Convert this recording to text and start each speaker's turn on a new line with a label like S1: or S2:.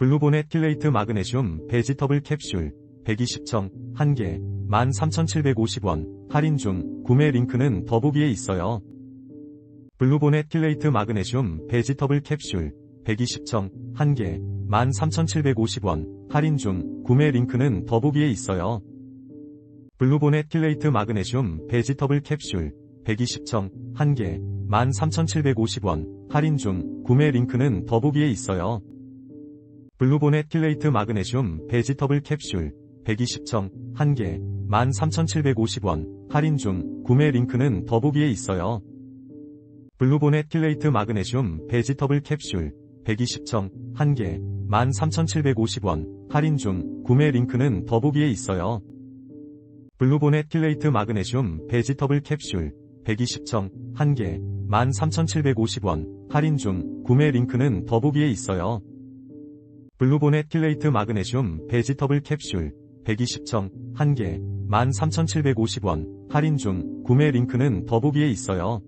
S1: 블루보넷 킬레이트 마그네슘 베지터블 캡슐 120정 1개 13,750원 할인 중 구매 링크는 더보기에 있어요. 블루보넷 킬레이트 마그네슘 베지터블 캡슐 120정 1개 13,750원 할인 중 구매 링크는 더보기에 있어요. 블루보넷 킬레이트 마그네슘 베지터블 캡슐 120정 1개 13,750원 할인 중 구매 링크는 더보기에 있어요. 블루보넷 킬레이트 마그네슘 베지터블 캡슐 120정 1개 13,750원 할인 중 구매 링크는 더보기에 있어요. 블루보넷 킬레이트 마그네슘 베지터블 캡슐 120정 1개 13,750원 할인 중 구매 링크는 더보기에 있어요. 블루보넷 킬레이트 마그네슘 베지터블 캡슐 120정 1개 13,750원 할인 중 구매 링크는 더보기에 있어요. 블루보넷 킬레이트 마그네슘 베지터블 캡슐 120정 1개 13,750원 할인 중 구매 링크는 더보기에 있어요.